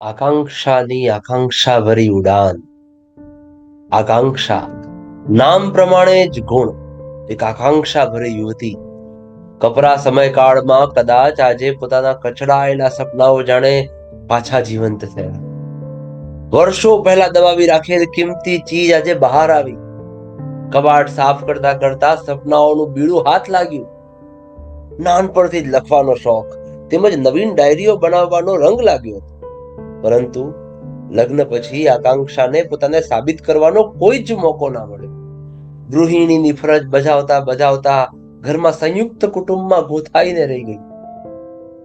આકાંક્ષાની આકાંક્ષા ઉડાન. આકાંક્ષા નામ પ્રમાણે જ ગુણ. એક આકાંક્ષા ભરી યુવતી. કપરા સમયકાળમાં કદાચ આજે પોતાના કચડાયેલા સપનાઓ જાણે પાછા જીવંત થયા. વર્ષો પહેલા દબાવી રાખેલ કિંમતી ચીજ આજે બહાર આવી. કબાટ સાફ કરતા કરતા સપનાઓનું બીડું હાથ લાગ્યું. નાનપણથી જ લખવાનો શોખ તેમજ નવીન ડાયરીઓ બનાવવાનો રંગ લાગ્યો પરંતુ લગ્ન પછી આકાંક્ષાને પોતાને સાબિત કરવાનો કોઈ જ મોકો ના મળ્યો. ગૃહિણીની ફરજ બજાવતા બજાવતા ઘરમાં સંયુક્ત કુટુંબમાં ગોથાઈને રહી ગઈ.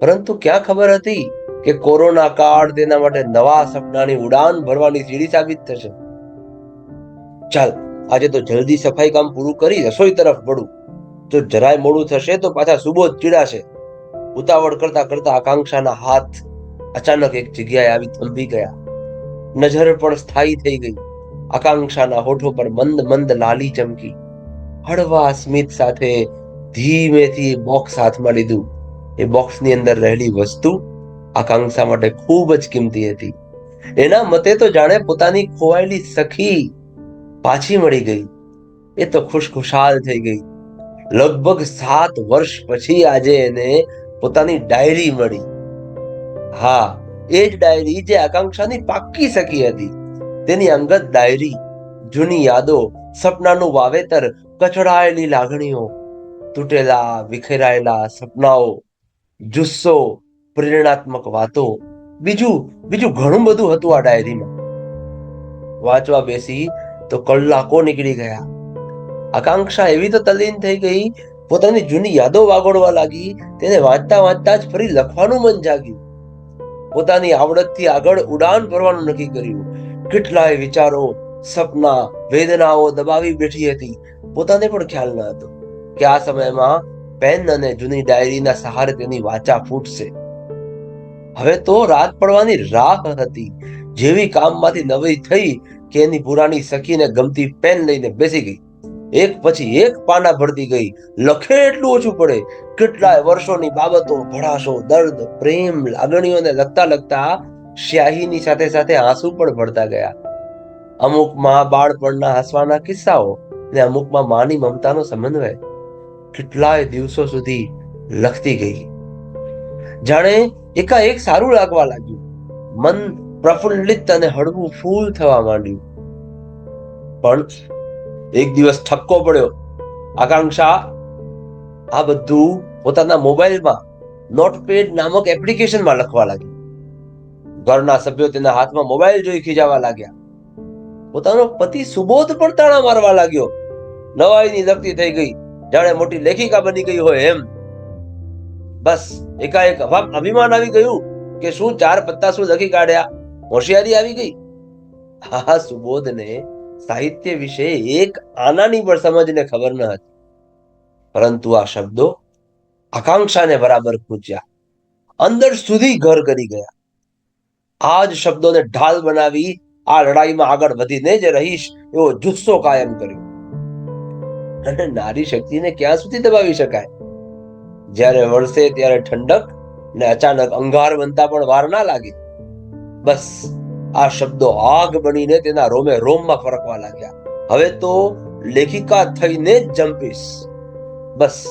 પરંતુ ક્યાં ખબર હતી કે કોરોના કાળ તેના માટે નવા સપનાની ઉડાન ભરવાની સીડી સાબિત થશે. ચાલ, આજે તો જલ્દી સફાઈ કામ પૂરું કરી રસોઈ તરફ વળું. જો જરાય મોડું થશે તો પાછા સુબોધ ચીડાશે. ઉતાવળ કરતા કરતા આકાંક્ષાના હાથ અચાનક એક જગ્યાએ આવી થંભી ગયા. નજર પણ સ્થાયી થઈ ગઈ. આકાંક્ષાના હોઠો પર મંદ મંદ લાલી ચમકી. હળવા સ્મિત સાથે ધીમેથી બોક્સ હાથમાં લીધું. એ બોક્સની અંદર રહેલી વસ્તુ આકાંક્ષા માટે ખૂબ જ કિંમતી હતી. એના મતે તો જાણે પોતાની ખોવાયેલી સખી પાછી મળી ગઈ. એ તો ખુશખુશાલ થઈ ગઈ. લગભગ સાત વર્ષ પછી આજે એને પોતાની ડાયરી મળી. હા, એ જ ડાયરી જે આકાંક્ષાની પાકી સખી હતી. તેની અંગત ડાયરી, જૂની યાદો, સપનાનું વાવેતર, કચડાયેલી લાગણીઓ, તૂટેલા, વિખેરાયેલા સપનાઓ, જુસ્સો, પ્રેરણાત્મક વાતો, બીજું બીજું ઘણું બધું હતું આ ડાયરીમાં. વાંચવા બેસી તો કલાકો નીકળી ગયા. આકાંક્ષા એવી તો તલીન થઈ ગઈ, પોતાની જૂની યાદો વાગોળવા લાગી, તેને વાંચતા વાંચતા જ ફરી લખવાનું મન જાગ્યું. પોતાની આવડતથી આગળ ઉડાન ભરવાનું નક્કી કર્યું. કેટલાય વિચારો, સપના, વેદનાઓ દબાવી બેઠી હતી. પોતાને પણ ખ્યાલ ન હતો કે આ સમયમાં પેન અને જૂની ડાયરીના સહારે તેની વાચા ફૂટશે. હવે તો રાત પડવાની રાહ હતી. જેવી કામમાંથી નવી થઈ કે એની પુરાણી સખીને ગમતી પેન લઈને બેસી ગઈ. એક પછી એક પાના ભરતી ગઈ. લખે એટલું ઓછું પડે. કેટલાય વર્ષોની બાબતો ભડાશો દર્દ, પ્રેમ, લાગણીઓને લગતા લગતા સ્યાહીની સાથે સાથે આંસુ પણ ભરતા ગયા. અમુકમાં બાળપણના હસવાના કિસ્સાઓ ને અમુકમાં માની મમતાનો સમન્વય કેટલાય દિવસો સુધી લખતી ગઈ. જાણે એકાએક સારું લાગવા લાગ્યું. મન પ્રફુલ્લિત અને હળવું ફૂલ થવા માંડ્યું. પણ એક દિવસ ઠપકો પડ્યો. આકાંક્ષા, આ બધું પોતાના મોબાઈલમાં નોટપેડ નામક એપ્લિકેશનમાં લખવા લાગી ઘરના સભ્યો તેના હાથમાં મોબાઈલ જોઈ ખીજાવા લાગ્યા. પોતાનો પતિ સુબોધ પણ તાણા મારવા લાગ્યો. નવાઈની લગતી થઈ ગઈ. જાણે મોટી લેખિકા બની ગઈ હોય એમ. બસ, એકાએક અભિમાન આવી ગયું કે શું ચાર પત્તા શું લખી કાઢ્યા? હોશિયારી આવી ગઈ. હા, સુબોધને સાહિત્ય વિશે એક આનાની પણ સમજને ખબર ન હતી. પરંતુ આ શબ્દો આકાંક્ષાને બરાબર પૂજ્યા. અંદર સુધી ઘર કરી ગયા. આ જ શબ્દોને ઢાલ બનાવી આ લડાઈમાં આગળ વધીને જ રહીશ એવો જુસ્સો કાયમ કર્યો. અને નારી શક્તિને ક્યાં સુધી દબાવી શકાય? જ્યારે વરસે ત્યારે ઠંડક ને અચાનક અંગાર બનતા પણ વાર ના લાગે. બસ આ શબ્દો આગ બનીને તેના રોમે રોમમાં ફરકવા લાગ્યા. હવે તો લેખિકા થઈને જ જંપીશ. બસ,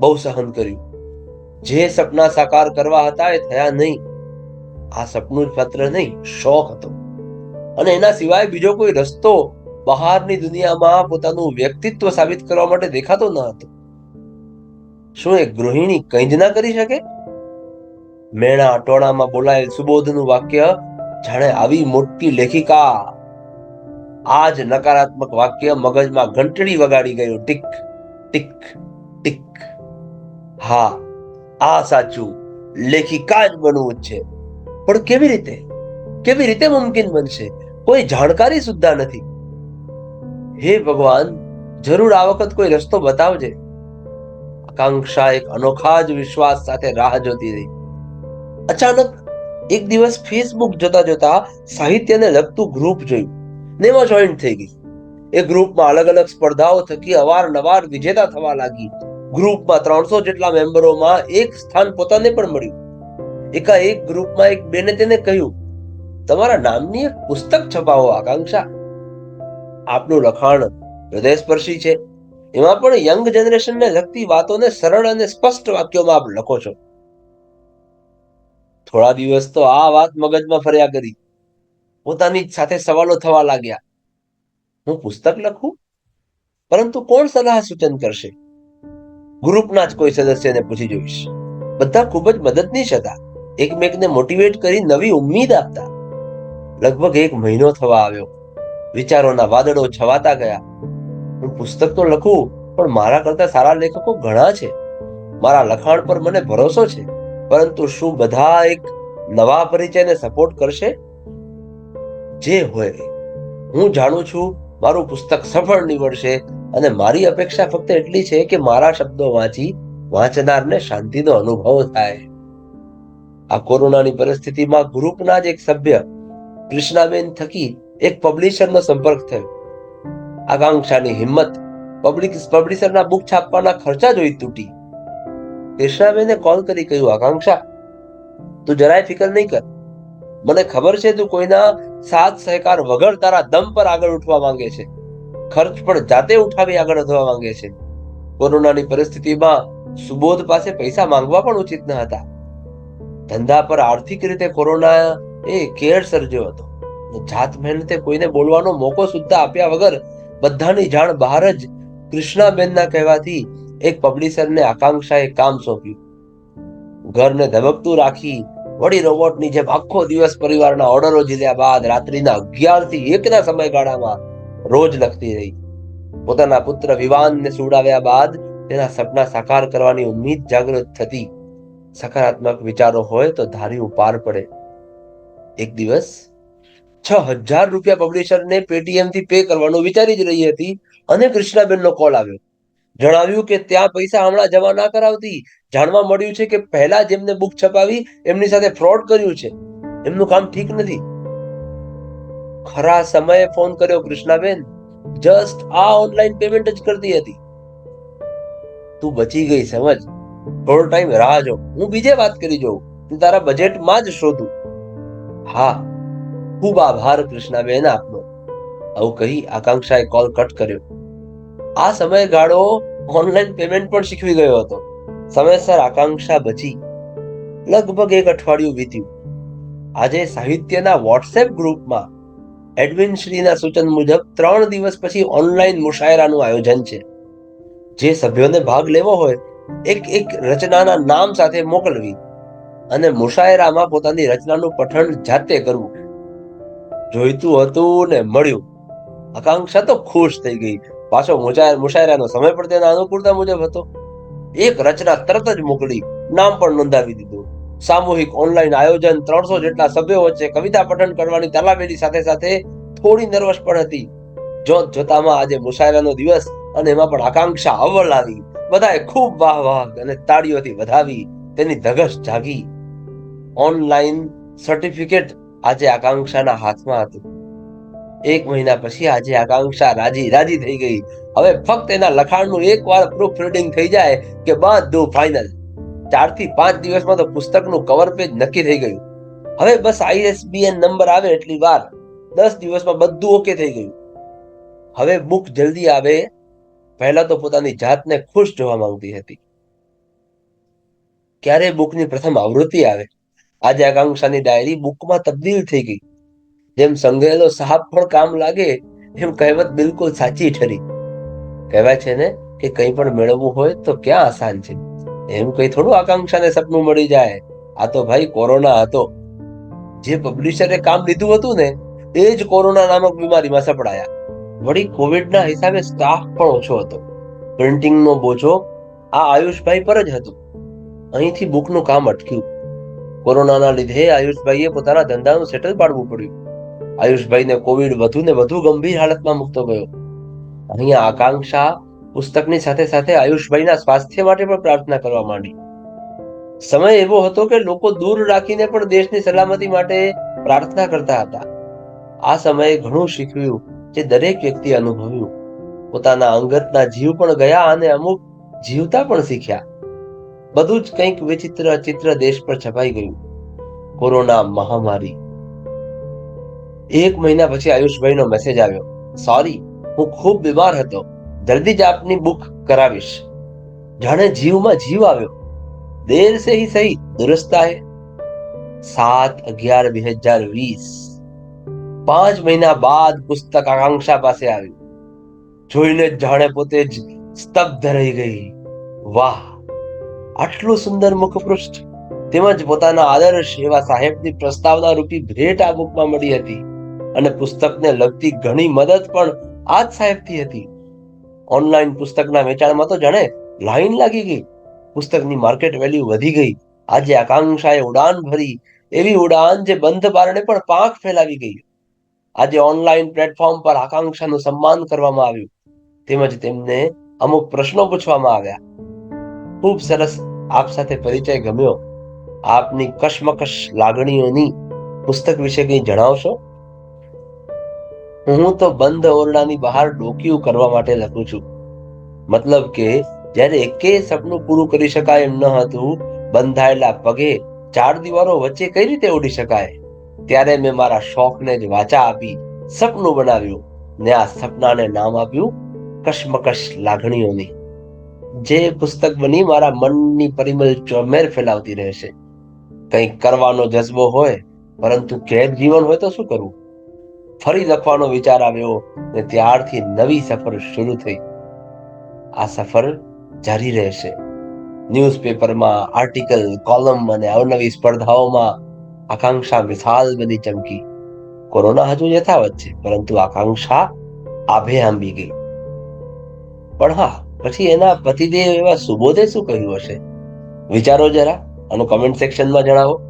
બહુ સહન કર્યું. જે સપના સાકાર કરવા હતા એ થયા નહીં. આ સપનું જ નહીં, શોખ હતો. અને એના સિવાય બીજો કોઈ રસ્તો બહારની દુનિયામાં પોતાનું વ્યક્તિત્વ સાબિત કરવા માટે દેખાતો ન હતો. શું એ ગૃહિણી કંઈ જ ના કરી શકે? મેણા ટોણામાં બોલાયેલ સુબોધનું વાક્ય જાણે આવી મોટી લેખિકા આ જ નકારાત્મક વાક્ય મગજમાં ઘંટડી વગાડી ગયું. Tick tick tick. હા, આ સાચું લેખિકા જ બનવું છે. પણ કેવી રીતે? કેવી રીતે મુમકિન બનશે? કોઈ જાણકારી સુદ્ધા નથી. હે ભગવાન, જરૂર આ વખત કોઈ રસ્તો બતાવજે. આકાંક્ષા એક અનોખા જ વિશ્વાસ સાથે રાહ જોતી રહી. અચાનક એક દિવસ ફેસબુક જોતા જોતા સાહિત્યને લગતું ગ્રુપ જોયું ને એમાં જોઈન્ટ થઈ ગઈ. એ ગ્રુપમાં અલગ અલગ સ્પર્ધાઓ થકી અવારનવાર વિજેતા થવા લાગી. ગ્રુપમાં ત્રણસો જેટલા મેમ્બરોમાં એક સ્થાન પોતાને પણ મળ્યું. એકાએક ગ્રુપમાં એક બેને તેને કહ્યું, તમારા નામની એક પુસ્તક છપાવો, આકાંક્ષા. આપનું લખાણ હૃદયસ્પર્શી છે. એમાં પણ યંગ જનરેશનને લગતી વાતોને સરળ અને સ્પષ્ટ વાક્યોમાં આપ લખો છો. થોડા દિવસ તો આ વાત મગજમાં ફર્યા કરી. પોતાની સાથે સવાલો થવા લાગ્યા. હું પુસ્તક લખું? પરંતુ કોણ સલાહ સૂચન કરશે? ગ્રુપના જ કોઈ સદસ્યને પૂછી જોઈશ. બધા ખૂબ જ મદદનીશ હતા. એકમેકને મોટિવેટ કરી નવી ઉમ્મીદ આપતા. લગભગ એક મહિનો થવા આવ્યો. વિચારોના વાદળો છવાતા ગયા. હું પુસ્તક તો લખું, પણ મારા કરતા સારા લેખકો ઘણા છે. મારા લખાણ પર મને ભરોસો છે. પરંતુ શું બધા એક નવા પરિચયને સપોર્ટ કરશે? જે હોય, હું જાણું છું મારું પુસ્તક સફળ નીવડશે અને મારી અપેક્ષા ફક્ત એટલી છે કે મારા શબ્દો વાંચી વાંચનારને શાંતિનો અનુભવ થાય. આ કોરોનાની પરિસ્થિતિમાં ગ્રુપના જ એક સભ્ય કૃષ્ણાબેન થકી એક પબ્લિશરનો સંપર્ક થયો. આકાંક્ષાની હિંમત પબ્લિક, પબ્લિશરના બુક છાપવાના ખર્ચા જોઈ તૂટી. કૃષ્ણાબેને કોલ કરી કહ્યું, આકાંક્ષા, તું જરાય ફિકર નહીં કર. મને ખબર છે તું કોઈના સાથ સહકાર વગર તારા દમ પર આગળ ઉઠવા માંગે છે. ખર્ચ પણ જાતે ઉઠાવી આગળ વધવા માંગે છે. કોરોનાની પરિસ્થિતિમાં સુબોધ પાસે પૈસા માંગવા પણ ઉચિત ન હતા. ધંધા પર આર્થિક રીતે કોરોના એ કેર સર્જ્યો હતો. જાત મહેનતે કોઈને બોલવાનો મોકો સુદ્ધા આપ્યા વગર બધાની જાણ બહાર જ કૃષ્ણાબેનના કહેવાથી એક પબ્લિશરને આકાંક્ષાએ કામ સોંપ્યું. ઘરને ધબકતું રાખી વળી રોબોટની જેમ આખો દિવસ પરિવારના ઓર્ડરો જીત્યા બાદ રાત્રિના અગિયારથી એકના સમયગાળામાં રોજ લખતી રહી. પોતાના પુત્ર વિવાનને સુડાવ્યા બાદ તેના સપના સાકાર કરવાની ઉમ્મીદ જાગૃત થતી સકારાત્મક વિચારો હોય તો ધાર્યું પાર પડે. એક દિવસ છ હજાર રૂપિયા પબ્લિશરને પેટીએમથી પે કરવાનું વિચારી જ રહી હતી અને કૃષ્ણાબેનનો કોલ આવ્યો. જણાવ્યું કે ત્યાં પૈસા હમણાં જમા ના કરાવતી. જાણવા મળ્યું છે કે પહેલા જેમને બુક છપાવી, એમની સાથે ફ્રોડ કર્યું છે. એમનું કામ ઠીક નથી. ખરા સમયે ફોન કર્યો કૃષ્ણાબેન. જસ્ટ આ ઓનલાઈન પેમેન્ટ જ કરતી હતી. તું બચી ગઈ, સમજ. થોડો ટાઈમ રાહ જો. હું બીજે વાત કરી જોઉં. તું તારા બજેટમાં જ શોધું. હા. ખૂબ આભાર કૃષ્ણાબેન આપનો. આવું કહી આકાંક્ષાએ કોલ કટ કર્યો. આ સમયગાળો ઓનલાઈન પેમેન્ટ પણ શીખવી ગયો હતો. સમયસર આકાંક્ષા બચી. લગભગ એક અઠવાડિયું વીત્યું. આજે સાહિત્યના વોટ્સએપ ગ્રુપમાં એડવિન શ્રીના સૂચન મુજબ ત્રણ દિવસ પછી ઓનલાઈન મુશાયરાનું આયોજન છે. જે સભ્યોને ભાગ લેવો હોય, એક એક રચનાના નામ સાથે મોકલવી અને મુશાયરામાં પોતાની રચનાનું પઠન જાતે કરવું. જોઈતું હતું ને મળ્યું. આકાંક્ષા તો ખુશ થઈ ગઈ. પાછો મુશાયરાનો સમય પણ તેના અનુકૂળતા મુજબ હતો. એક રચના તરત જ મોકલી, નામ પણ નોંધાવી દીધું. સામૂહિક ઓનલાઈન આયોજન ત્રણસો જેટલા સભ્યો વચ્ચે કવિતા પઠન કરવાની તલાવેલી સાથે સાથે થોડી નર્વસ પણ હતી. જોત જોતામાં આજે મુશાયરાનો દિવસ અને એમાં પણ આકાંક્ષા અવ્વલ આવી. બધાએ ખૂબ વાહ વાહ અને તાળીઓથી વધાવી, તેની ધગશ જાગી. ઓનલાઈન સર્ટિફિકેટ આજે આકાંક્ષાના હાથમાં હતું. એક મહિના પછી આજે આકાંક્ષા રાજી રાજી થઈ ગઈ. હવે ફક્ત એના લખાણનું એકવાર પ્રૂફ રીડિંગ થઈ જાય કે બધું ફાઇનલ ચારથી પાંચ દિવસમાં તો પુસ્તકનું કવર પેજ નક્કી થઈ ગયું. હવે બસ આઈએસબીએન નંબર આવે એટલી વાર. દસ દિવસમાં બધું ઓકે થઈ ગયું. હવે બુક જલ્દી આવે. પહેલા તો પોતાની જાતને ખુશ જોવા માંગતી હતી. ક્યારે બુકની પ્રથમ આવૃત્તિ આવે. આજે આકાંક્ષાની ડાયરી બુકમાં તબદીલ થઈ ગઈ. જેમ સંગ્રહેલો સાહબ પણ કામ લાગે, એમ કહેવત બિલકુલ સાચી ઠરી. કહેવાય છે ને કે કંઈ પણ મેળવવું હોય તો ક્યાં આસાન છે? એમ કઈ થોડું આકાંક્ષાને સપનું મળી જાય. આ તો ભાઈ કોરોના હતો. જે પબ્લિશરે કામ લીધું હતું ને, એ જ કોરોના નામક બીમારીમાં સપડાયા. વળી કોવિડના હિસાબે સ્ટાફ પણ ઓછો હતો. પ્રિન્ટિંગનો બોજો આ આયુષભાઈ પર જ હતો. અહીંથી બુકનું કામ અટક્યું. કોરોનાના લીધે આયુષભાઈએ પોતાના ધંધાનું સેટલ પાડવું પડ્યું. આયુષભાઈને કોવિડ વધુ ને વધુ ગંભીર હાલતમાં મૂકતો ગયો. અહીંયા આકાંક્ષા પુસ્તકની સાથે સાથે આયુષભાઈના સ્વાસ્થ્ય માટે પણ પ્રાર્થના કરવા માંડી. સમય એવો હતો કે લોકો દૂર રાખીને પણ દેશની સલામતી માટે પ્રાર્થના કરતા હતા. આ સમયે ઘણું શીખવ્યું જે દરેક વ્યક્તિ અનુભવ્યું. પોતાના અંગતના જીવ પણ ગયા અને અમુક જીવતા પણ શીખ્યા. બધું જ કંઈક વિચિત્ર ચિત્ર દેશ પર છપાઈ ગયું. કોરોના મહામારી એક મહિના પછી આયુષભાઈનો મેસેજ આવ્યો. સોરી હું ખૂબ બીમાર હતો. જલ્દી જ આપની બુક કરાવીશ. જાણે જીવમાં જીવ આવ્યો. દેર સે હી સહી, દુરસ્તા હે. સાત અગિયાર બે હજાર વીસ. પાંચ મહિના બાદ પુસ્તક આકાંક્ષા પાસે આવ્યું જોઈને જાણે પોતે જ સ્તબ્ધ રહી ગઈ. વાહ, આટલું સુંદર મુખપૃષ્ઠ. તેમજ પોતાના આદર્શ એવા સાહેબની પ્રસ્તાવના રૂપી ભેટ આ બુકમાં મળી હતી. અને પુસ્તકને લગતી ઘણી મદદ પણ આ જ સાહેબથી હતી. ઓનલાઈન પુસ્તકના વેચાણમાં તો જાણે લાઈન લાગી ગઈ. પુસ્તકની માર્કેટ વેલ્યુ વધી ગઈ. આજે આકાંક્ષાએ ઉડાન ભરી. એવી ઉડાન જે બંધ બારણે પણ પાંખ ફેલાવી ગઈ. આજે ઓનલાઈન પ્લેટફોર્મ પર આકાંક્ષાનું સન્માન કરવામાં આવ્યું. તેમજ તેમને અમુક પ્રશ્નો પૂછવામાં આવ્યા. ખૂબ સરસ આપ સાથે પરિચય ગમ્યો. આપની કશમકશ લાગણીઓની પુસ્તક વિશે કંઈ જણાવશો? હું તો બંધ ઓરડાની બહાર ડોકિયું કરવા માટે લખું છું. મતલબ કે જ્યારે એકે સપનું પૂરું કરી શકાય એમ ન હતું, બંધાયેલા પગે ચાર દિવારો વચ્ચે કઈ રીતે ઉડી શકાય? ત્યારે મેં મારા શોખને જ વાચા આપી સપનું બનાવ્યું ને આ સપનાને નામ આપ્યું કશમકશ લાગણીઓની. જે પુસ્તક બની મારા મનની પરિમલ ચોમેર ફેલાવતી રહેશે. કંઈક કરવાનો જજ્બો હોય, પરંતુ કેદ જીવન હોય તો શું કરવું? ફરી લખવાનો વિચાર આવ્યો ને ત્યારથી નવી સફર શરૂ થઈ. આ સફર જારી રહેશે. ન્યૂઝપેપરમાં આર્ટિકલ, કોલમ અને અવનવી સ્પર્ધાઓમાં આકાંક્ષા વિશાલ બની ચમકી. કોરોના હજુ યથાવત છે, પરંતુ આકાંક્ષા આભે આંબી ગઈ. પણ હા, પછી એના પતિદેવ એવા સુબોધે શું કહ્યું હશે? વિચારો જરા અને કમેન્ટ સેક્શનમાં જણાવો.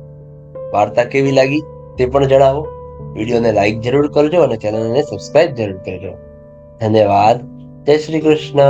વાર્તા કેવી લાગી તે પણ જણાવો. વિડીયોને લાઈક જરૂર કરજો અને ચેનલને સબસ્ક્રાઇબ જરૂર કરજો. ધન્યવાદ. જય શ્રી કૃષ્ણ.